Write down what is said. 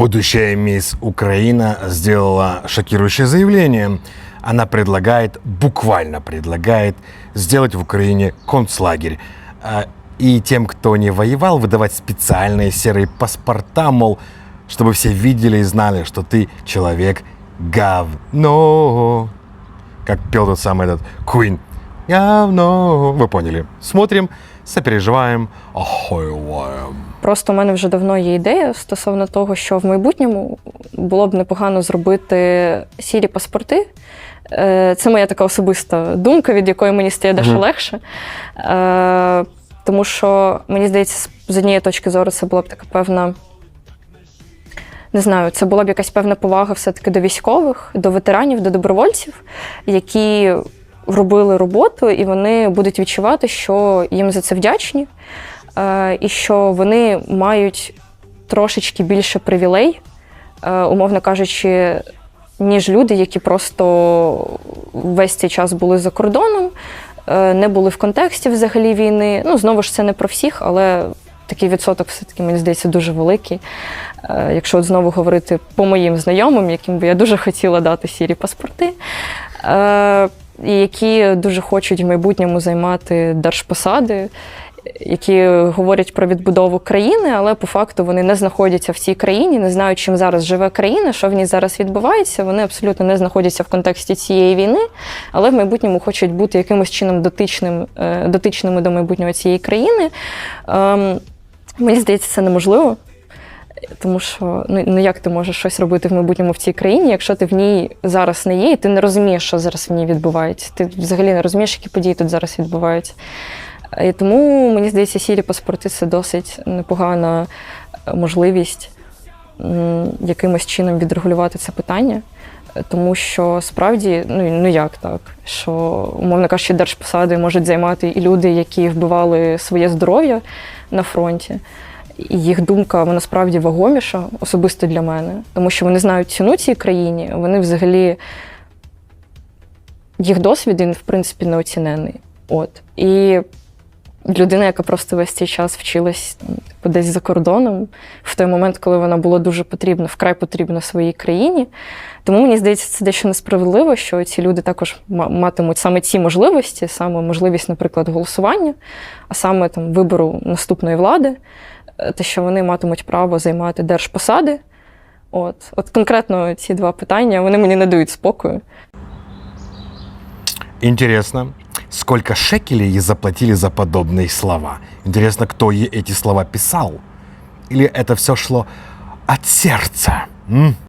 Будущая мисс Украина сделала шокирующее заявление. Она предлагает, буквально предлагает, сделать в Украине концлагерь. А, И тем, кто не воевал, выдавать специальные серые паспорта, мол, чтобы все видели и знали, что ты человек говно. Как пел тот самый этот Queen. Говно. Вы поняли. Смотрим, сопереживаем, охуеваем. Просто у мене вже давно є ідея стосовно того, що в майбутньому було б непогано зробити сірі паспорти. Е, Це моя така особиста думка, від якої мені стає дещо легше. Е, Тому що, мені здається, з однієї точки зору це була б така певна. Не знаю, це була б якась певна повага все-таки до військових, до ветеранів, до добровольців, які робили роботу, і вони будуть відчувати, що їм за це вдячні, е, і що вони мають трошечки більше привілей, е, умовно кажучи, ніж люди, які просто весь цей час були за кордоном, е, не були в контексті взагалі війни. Ну, знову ж це не про всіх, але такий відсоток все-таки, мені здається, дуже великий. Якщо от знову говорити по моїм знайомим, яким би я дуже хотіла дати сірі паспорти, які дуже хочуть в майбутньому займати держпосади, які говорять про відбудову країни, але по факту вони не знаходяться в цій країні, не знають, чим зараз живе країна, що в ній зараз відбувається. Вони абсолютно не знаходяться в контексті цієї війни, але в майбутньому хочуть бути якимось чином дотичним, е, дотичними до майбутнього цієї країни. Ем, Мені здається, це неможливо. Тому що ну, ну як ти можеш щось робити в майбутньому в цій країні, якщо ти в ній зараз не є, і ти не розумієш, що зараз в ній відбувається. Ти взагалі не розумієш, які події тут зараз відбуваються. І тому мені здається, сірі паспорти це досить непогана е, можливість якимось чином відрегулювати це питання. Е, Тому що справді, ну, ну як так, що, умовно кажучи, держпосади можуть займати і люди, які вбивали своє здоров'я на фронті. Їх думка вона справді вагоміша, особисто для мене, тому що вони знають ціну цій країні, вони взагалі їх досвід він, в принципі, неоцінений. От. І людина, яка просто весь цей час вчилась типу, десь за кордоном, в той момент, коли вона була дуже потрібна, вкрай потрібна своїй країні. Тому мені здається, це дещо несправедливо, що ці люди також матимуть саме ці можливості, саме можливість, наприклад, голосування, а саме там вибору наступної влади, те, що вони матимуть право займати держпосади. От, от конкретно ці два питання вони мені не дають спокою. Интересно, сколько шекелей ей заплатили за подобные слова? Интересно, кто ей эти слова писал? Или это все шло от сердца?